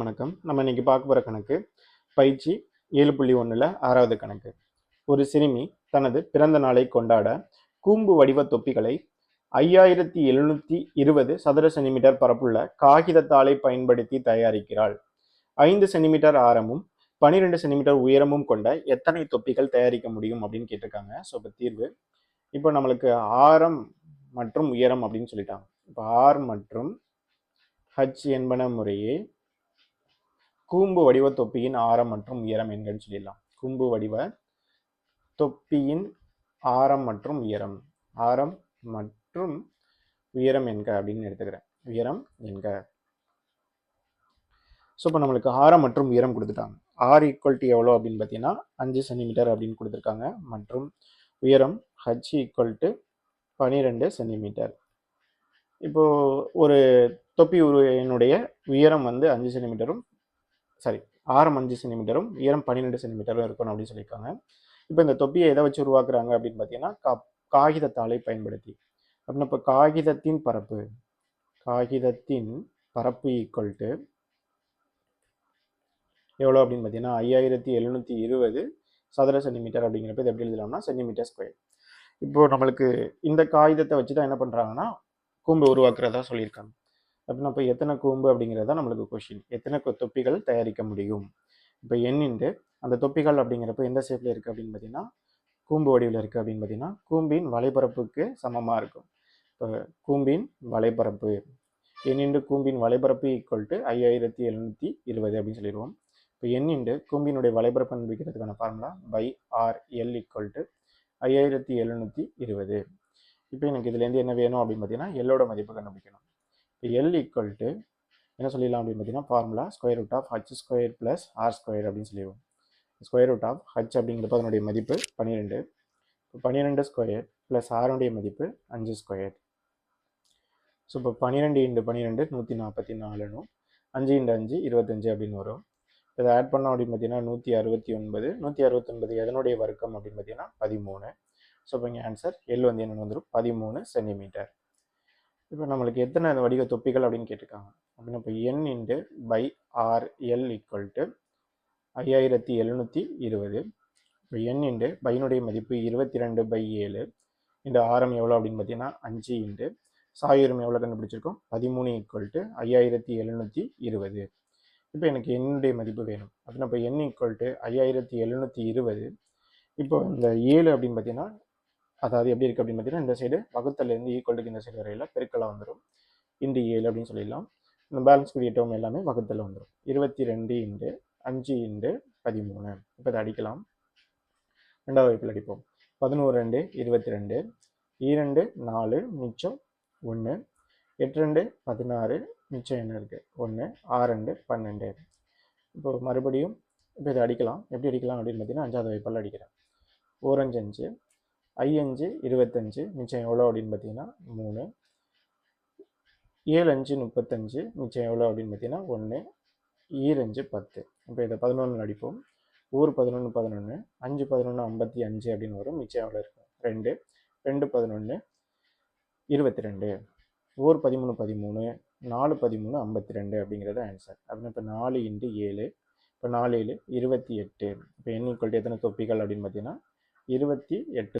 வணக்கம். நம்ம இன்னைக்கு பார்க்க போகிற கணக்கு பயிற்சி ஏழு புள்ளி ஒன்றில் ஆறாவது கணக்கு. ஒரு சிறுமி தனது பிறந்த நாளை கொண்டாட கூம்பு வடிவ தொப்பிகளை ஐயாயிரத்தி எழுநூற்றி இருபது சதுர சென்டிமீட்டர் பரப்புள்ள காகிதத்தாளை பயன்படுத்தி தயாரிக்கிறாள். ஐந்து சென்டிமீட்டர் ஆரமும் பன்னிரெண்டு சென்டிமீட்டர் உயரமும் கொண்ட எத்தனை தொப்பிகள் தயாரிக்க முடியும் அப்படின்னு கேட்டிருக்காங்க. ஸோ இப்போ தீர்வு. இப்போ நம்மளுக்கு ஆரம் மற்றும் உயரம் அப்படின்னு சொல்லிட்டாங்க. இப்போ ஆர் மற்றும் ஹச் என்பன முறையே கூம்பு வடிவ தொப்பியின் ஆரம் மற்றும் உயரம் என்கன்னு சொல்லிடலாம். கூம்பு வடிவ தொப்பியின் ஆரம் மற்றும் உயரம். ஆரம் மற்றும் உயரம் என்க அப்படின்னு எடுத்துக்கிறேன். உயரம் என்க ஸோ இப்போ நம்மளுக்கு ஆரம் மற்றும் உயரம் கொடுத்துட்டாங்க. ஆர் ஈக்குவல்ட்டி எவ்வளோ அப்படின்னு பார்த்தீங்கன்னா அஞ்சு சென்டிமீட்டர் அப்படின்னு கொடுத்துருக்காங்க. மற்றும் உயரம் ஹச் ஈக்குவல் டு பன்னிரெண்டு சென்டிமீட்டர் இப்போது ஒரு தொப்பி உருவினுடைய உயரம் வந்து அஞ்சு சென்டிமீட்டரும் சாரி ஆரம் அஞ்சு சென்டிமீட்டரும் உயரம் பன்னிரெண்டு சென்டிமீட்டரும் இருக்கணும் அப்படின்னு சொல்லியிருக்காங்க. இப்போ இந்த தொப்பியை எதை வச்சு உருவாக்குறாங்க அப்படின்னு பார்த்தீங்கன்னா கா காகிதத்தாளை பயன்படுத்தி. அப்படின்னா இப்போ காகிதத்தின் பரப்பு காகிதத்தின் பரப்பு ஈக்குவல் டு எவ்வளோ அப்படின்னு பார்த்தீங்கன்னா ஐயாயிரத்தி எழுநூற்றி இருபது சதுர சென்டிமீட்டர் அப்படிங்கிறப்ப இது எப்படி எழுதலாம்னா சென்டிமீட்டர் ஸ்கொயர் இப்போது நம்மளுக்கு இந்த காகிதத்தை வச்சு தான் என்ன பண்ணுறாங்கன்னா கூம்பு உருவாக்குறதா சொல்லியிருக்காங்க. அப்படின்னா இப்போ எத்தனை கூம்பு அப்படிங்கிறது தான் நம்மளுக்கு கொஷின் எத்தனை கொ- தொப்பிகள் தயாரிக்க முடியும்? இப்போ எண்ணின்று அந்த தொப்பிகள் அப்படிங்கிறப்ப எந்த ஷேப்பில் இருக்குது அப்படின்னு பார்த்தீங்கன்னா கூம்பு வடிவில் இருக்குது அப்படின்னு பார்த்தீங்கன்னா கூம்பின் வலைபரப்புக்கு சமமாக இருக்கும். இப்போ கூம்பின் வலைபரப்பு எண்ணின்று கூம்பின் வலைபரப்பு ஈக்குவல் டு ஐயாயிரத்தி எழுநூற்றி இருபது அப்படின்னு சொல்லிடுவோம் இப்போ எண்ணின்று கூம்பினுடைய வலைபரப்பு கண்டுபிடிக்கிறதுக்கான formula pi R L equal to ஐயாயிரத்தி எழுநூற்றி இருபது. இப்போ எனக்கு இதுலேருந்து என்ன வேணும் அப்படின்னு பார்த்தீங்கன்னா எல்லோட மதிப்பு கண்டுபிடிக்கணும். எல் ஈக்குவல் டு என்ன சொல்லிடலாம் அப்படின்னு பார்த்தீங்கன்னா formula square root of H square plus R square அப்படின்னு சொல்லிடுவோம். ஸ்கொயர் ரூட் ஆஃப் ஹச் அப்படிங்கிறப்ப அதனுடைய மதிப்பு பன்னிரெண்டு. இப்போ பன்னிரெண்டு ஸ்கொயர் ப்ளஸ் ஆறுடைய மதிப்பு அஞ்சு ஸ்கொயர் ஸோ இப்போ பன்னிரெண்டு இண்டு பன்னிரெண்டு நூற்றி நாற்பத்தி நாலுனும் அஞ்சு இண்டு அஞ்சு இருபத்தஞ்சு அப்படின்னு வரும். இதை ஆட் பண்ணோம் அப்படின்னு பார்த்தீங்கன்னா நூற்றி அறுபத்தி ஒன்பது நூற்றி அறுபத்தொன்பது எதனுடைய வர்க்கம் அப்படின்னு பார்த்தீங்கன்னா பதிமூணு. ஸோ இப்போ இங்கே ஆன்சர் எல் வந்து என்னென்னு வந்துடும் பதிமூணு சென்டிமீட்டர் இப்போ நம்மளுக்கு எத்தனை வடிவ தொப்பிகள் அப்படின்னு கேட்டிருக்காங்க? அப்படின்னா இப்போ என் into pi R L equal to ஐயாயிரத்தி எழுநூற்றி இருபது. இப்போ என் இன்டு பையனுடைய மதிப்பு இருபத்தி ரெண்டு பை ஏழு. இந்த ஆரம் எவ்வளோ அப்படின்னு பார்த்தீங்கன்னா அஞ்சு இன்டு சாயுரம் எவ்வளோ கண்டுபிடிச்சிருக்கோம்? பதிமூணு ஈக்குவல் டு ஐயாயிரத்தி எழுநூற்றி இருபது. இப்போ எனக்கு என்னுடைய மதிப்பு வேணும். அப்படின்னா இப்போ என் ஈக்குவல் டு ஐயாயிரத்தி எழுநூற்றி இருபது. இப்போ இந்த ஏழு அப்படின்னு பார்த்தீங்கன்னா அதாவது எப்படி இருக்குது அப்படின்னு பார்த்தீங்கன்னா இந்த சைடு வகுத்தலேருந்து ஈக்குவலுக்கு இந்த சைடு வரையில் பெருக்கலாக வந்துடும் இண்டு ஏழு அப்படின்னு சொல்லிடலாம். இந்த பேலன்ஸ் கூடிய டேர்ம் எல்லாமே வகுத்தலில் வந்துடும் இருபத்தி ரெண்டு இண்டு அஞ்சு இண்டு பதிமூணு. இப்போ இதை அடிக்கலாம். ரெண்டாவது வகுப்பில் அடிப்போம். பதினோரு ரெண்டு இருபத்தி ரெண்டு இரண்டு நாலு மிச்சம் ஒன்று எட்டு ரெண்டு பதினாறு மிச்சம் என்ன இருக்குது ஒன்று ஆறு ரெண்டு பன்னெண்டு. இப்போ மறுபடியும் இப்போ இதை அடிக்கலாம். எப்படி அடிக்கலாம் அப்படின்னு பார்த்தீங்கன்னா அஞ்சாவது வகுப்பில் அடிக்கிறேன். ஓரஞ்சு அஞ்சு ஐ அஞ்சு இருபத்தஞ்சு மிச்சம் எவ்வளோ அப்படின்னு பார்த்தீங்கன்னா மூணு. ஏழு அஞ்சு முப்பத்தஞ்சு மிச்சம் எவ்வளோ அப்படின்னு பார்த்தீங்கன்னா ஒன்று ஈரஞ்சு பத்து. இப்போ இதை பதினொன்று அடிப்போம். ஊர் பதினொன்று பதினொன்று அஞ்சு பதினொன்று ஐம்பத்தி அஞ்சு அப்படின்னு வரும். மிச்சம் எவ்வளோ இருக்கும் ரெண்டு. ரெண்டு பதினொன்று இருபத்தி ரெண்டு ஊர் பதிமூணு பதிமூணு. நாலு பதிமூணு ஐம்பத்தி ரெண்டு அப்படிங்கிறது ஆன்சர் அப்படின்னா இப்போ நாலு இன்ட்டு ஏழு. இப்போ நாலு ஏழு இருபத்தி எட்டு. இப்போ என் எத்தனை தொப்பிகள் அப்படின்னு பார்த்தீங்கன்னா இருபத்தி எட்டு